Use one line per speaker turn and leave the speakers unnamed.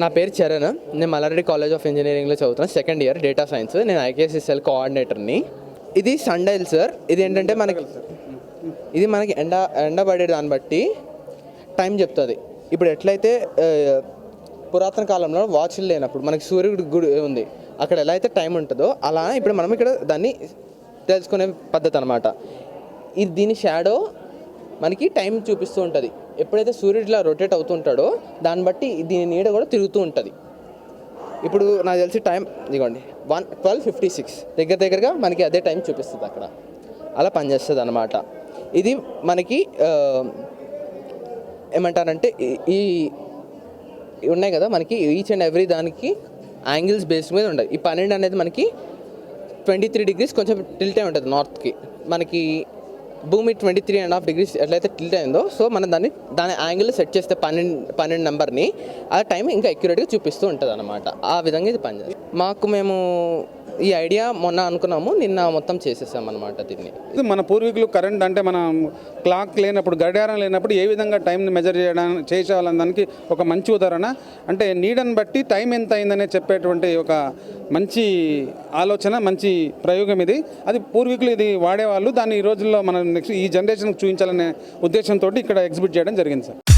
నా పేరు చరణ్. నేను మల్లారెడ్డి కాలేజ్ ఆఫ్ ఇంజనీరింగ్లో చదువుతున్నాను సెకండ్ ఇయర్ డేటా సైన్స్ నేను ఐకేఎస్ఎస్ఎల్ కోఆర్డినేటర్ని ఇది సండైల్ సార్ ఇది ఏంటంటే మనకి ఇది మనకి ఎండ ఎండ పడే దాన్ని బట్టి టైం చెప్తుంది. ఇప్పుడు ఎట్లయితే పురాతన కాలంలో వాచ్లు లేనప్పుడు మనకి సూర్యుడు గుడి ఉంది. అక్కడ ఎలా అయితే టైం ఉంటుందో అలా ఇప్పుడు మనం ఇక్కడ దాన్ని తెలుసుకునే పద్ధతి అనమాట ఇది దీని షాడో మనకి టైం చూపిస్తూ ఉంటుంది. ఎప్పుడైతే సూర్యుడు ఇలా రొటేట్ అవుతుంటాడో దాన్ని బట్టి దీని నీడ కూడా తిరుగుతూ ఉంటుంది. ఇప్పుడు నాకు తెలిసి టైం ఇదిగోండి వన్ ట్వెల్వ్ ఫిఫ్టీ సిక్స్ దగ్గర దగ్గరగా మనకి అదే టైం చూపిస్తుంది అక్కడ. అలా పనిచేస్తుంది అనమాట ఇది మనకి ఏమంటారంటే ఈ- ఇవి ఉన్నాయి కదా మనకి ఈచ్ అండ్ ఎవ్రీ దానికి యాంగిల్స్ బేస్ మీద ఉండదు. ఈ పన్నెండు అనేది మనకి ట్వంటీ త్రీ డిగ్రీస్ కొంచెం టిల్టే ఉంటుంది నార్త్కి మనకి భూమి twenty three and half degrees ఎట్లయితే టిల్ట్ అయిందో సో మనం దాన్ని దాని యాంగిల్ సెట్ చేస్తే పన్నెండు పన్నెండు నెంబర్ని ఆ టైం ఇంకా అక్యురేట్గా చూపిస్తూ ఉంటుంది అనమాట ఆ విధంగా ఇది పనిచేస్తుంది. మాకు మేము ఈ ఐడియా మొన్న అనుకున్నాము నిన్న మొత్తం చేసేసాం అనమాట దీన్ని.
ఇది మన పూర్వీకులు కరెంట్ అంటే మనం క్లాక్ లేనప్పుడు గడియారం లేనప్పుడు ఏ విధంగా టైంని మెజర్ చేయడానికి చేసేవాళ్ళని దానికి ఒక మంచి ఉదాహరణ. అంటే నీడని బట్టి టైం ఎంత అయిందనే చెప్పేటువంటి ఒక మంచి ఆలోచన మంచి ప్రయోగం ఇది. అది పూర్వీకులు ఇది వాడేవాళ్ళు. దాన్ని ఈ రోజుల్లో మనం నెక్స్ట్ ఈ జనరేషన్కి చూపించాలనే ఉద్దేశంతో ఇక్కడ ఎగ్జిబిట్ చేయడం జరిగింది సార్